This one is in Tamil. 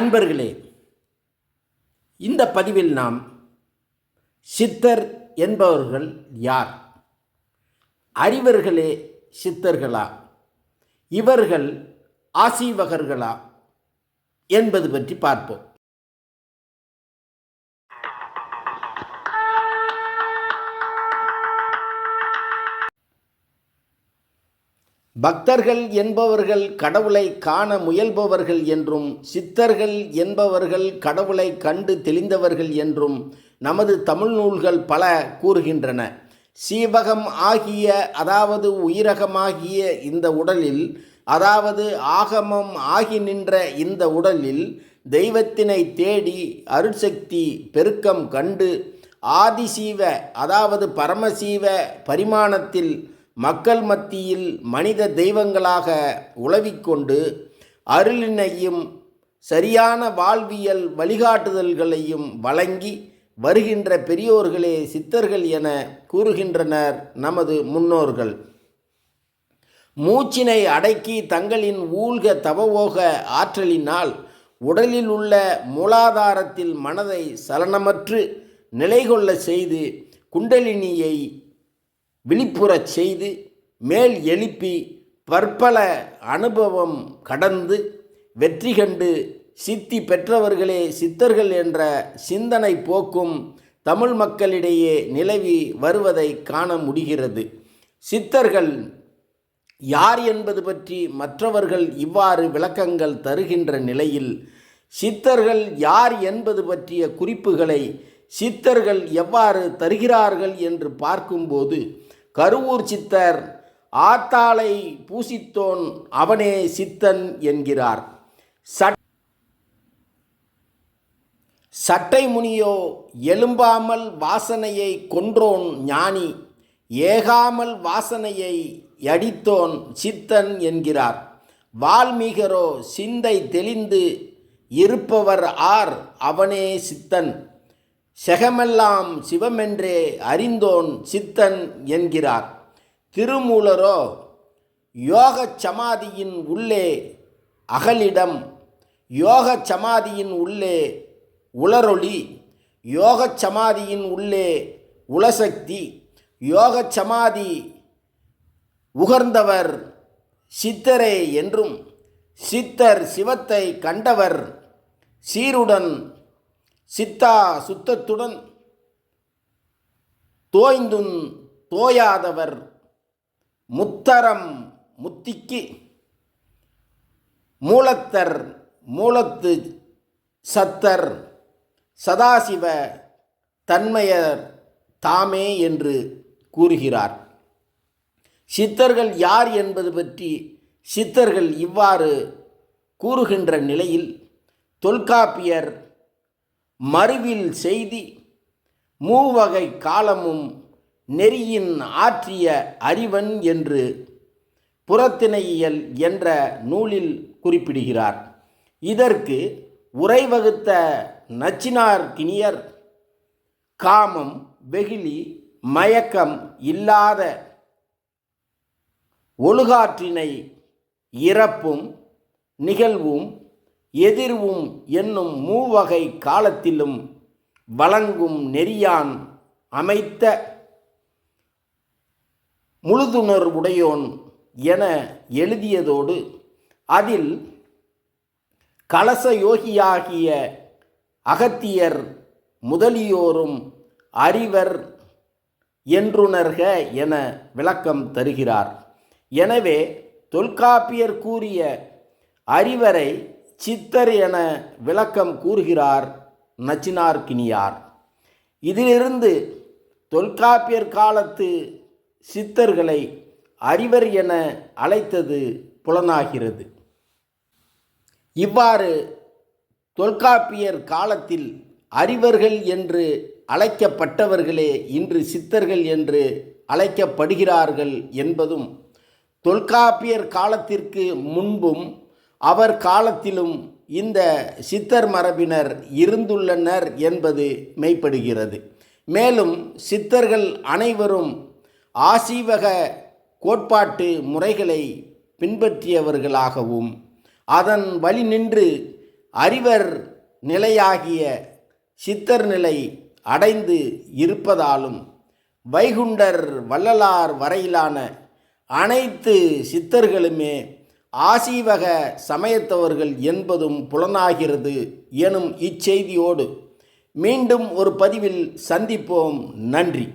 அன்பர்களே இந்த பதிவில் நாம் சித்தர் என்பவர்கள் யார்? அறிவர்களே சித்தர்களா? இவர்கள் ஆசீவகர்களா? என்பது பற்றி பார்ப்போம். பக்தர்கள் என்பவர்கள் கடவுளை காண முயல்பவர்கள் என்றும் சித்தர்கள் என்பவர்கள் கடவுளை கண்டு தெளிந்தவர்கள் என்றும் நமது தமிழ் நூல்கள் பல கூறுகின்றன. சீவகம் ஆகிய அதாவது உயிரகமாகிய இந்த உடலில் அதாவது ஆகமம் ஆகி நின்ற இந்த உடலில் தெய்வத்தினை தேடி அருட்சக்தி பெருக்கம் கண்டு ஆதிசீவ அதாவது பரமசீவ பரிமாணத்தில் மக்கள் மத்தியில் மனித தெய்வங்களாக உளவிக்கொண்டு அருளினையும் சரியான வாழ்வியல் வழிகாட்டுதல்களையும் வழங்கி வருகின்ற பெரியோர்களே சித்தர்கள் என கூறுகின்றனர் நமது முன்னோர்கள். மூச்சினை அடக்கி தங்களின் ஊழ்க தவவோக ஆற்றலினால் உடலில் உள்ள மூலாதாரத்தில் மனதை சலனமற்று நிலைகொள்ள செய்து குண்டலினியை விழிப்புறச் செய்து மேல் எழுப்பி பற்பல அனுபவம் கடந்து வெற்றி கண்டு சித்தி பெற்றவர்களே சித்தர்கள் என்ற சிந்தனை போக்கும் தமிழ் மக்களிடையே நிலவி வருவதை காண முடிகிறது. சித்தர்கள் யார் என்பது பற்றி மற்றவர்கள் இவ்வாறு விளக்கங்கள் தருகின்ற நிலையில் சித்தர்கள் யார் என்பது பற்றிய குறிப்புகளை சித்தர்கள் எவ்வாறு தருகிறார்கள் என்று பார்க்கும்போது கருவூர் சித்தர் ஆத்தாளை பூசித்தோன் அவனே சித்தன் என்கிறார். சட் சட்டை முனியோ எலும்பாமல் வாசனையை கொன்றோன் ஞானி ஏகாமல் வாசனையை அடித்தோன் சித்தன் என்கிறார். வால்மீகரோ சிந்தை தெளிந்து இருப்பவர் ஆர் அவனே சித்தன். செகமெல்லாம் சிவமென்றே அறிந்தோன் சித்தன் என்கிறார். திருமூலரோ யோக சமாதியின் உள்ளே அகலிடம் யோக சமாதியின் உள்ளே உளரொளி யோக சமாதியின் உள்ளே உளசக்தி யோக சமாதி உகர்ந்தவர் சித்தரே என்றும் சித்தர் சிவத்தை கண்டவர் சீருடன் சித்தா சுத்தத்துடன் தோய்ந்தும் தோயாதவர் முத்தரம் முத்திக்கு மூலத்தர் மூலத்து சத்தர் சதாசிவ தன்மையர் தாமே என்று கூறுகிறார். சித்தர்கள் யார் என்பது பற்றி சித்தர்கள் இவ்வாறு கூறுகின்ற நிலையில் தொல்காப்பியர் மறுவில் செய்தி மூவகை காலமும் நெறியின் ஆற்றிய அறிவன் என்று புறத்திணையியல் என்ற நூலில் குறிப்பிடுகிறார். இதற்கு உரை வகுத்த நச்சினார் கிணியர் காமம் வெகுளி மயக்கம் இல்லாத ஒழுகாற்றினை இறப்பும் நிகழ்வும் எதிர்வும் என்னும் மூவகை காலத்திலும் வழங்கும் நெறியான் அமைத்த முழுதுணர்வுடையோன் என எழுதியதோடு அதில் கலச யோகியாகிய அகத்தியர் முதலியோரும் அறிவர் என்றுணர்க என விளக்கம் தருகிறார். எனவே தொல்காப்பியர் கூறிய அறிவரை சித்தர் என விளக்கம் கூறுகிறார் நச்சினார்கினியார் இதிலிருந்து தொல்காப்பியர் காலத்து சித்தர்களை அறிவர் என அழைத்தது புலனாகிறது. இவ்வாறு தொல்காப்பியர் காலத்தில் அறிவர்கள் என்று அழைக்கப்பட்டவர்களே இன்று சித்தர்கள் என்று அழைக்கப்படுகிறார்கள் என்பதும் தொல்காப்பியர் காலத்திற்கு முன்பும் அவர் காலத்திலும் இந்த சித்தர் மரபினர் இருந்துள்ளனர் என்பது மெய்ப்படுகிறது. மேலும் சித்தர்கள் அனைவரும் ஆசீவக கோட்பாட்டு முறைகளை பின்பற்றியவர்களாகவும் அதன் வழி நின்று அறிவர் நிலையாகிய சித்தர் நிலை அடைந்து இருப்பதாலும் வைகுண்டர் வள்ளலார் வரையிலான அனைத்து சித்தர்களுமே ஆசீவக சமயத்தவர்கள் என்பதும் புலனாகிறது எனும் இச்செய்தியோடு மீண்டும் ஒரு பதிவில் சந்திப்போம். நன்றி.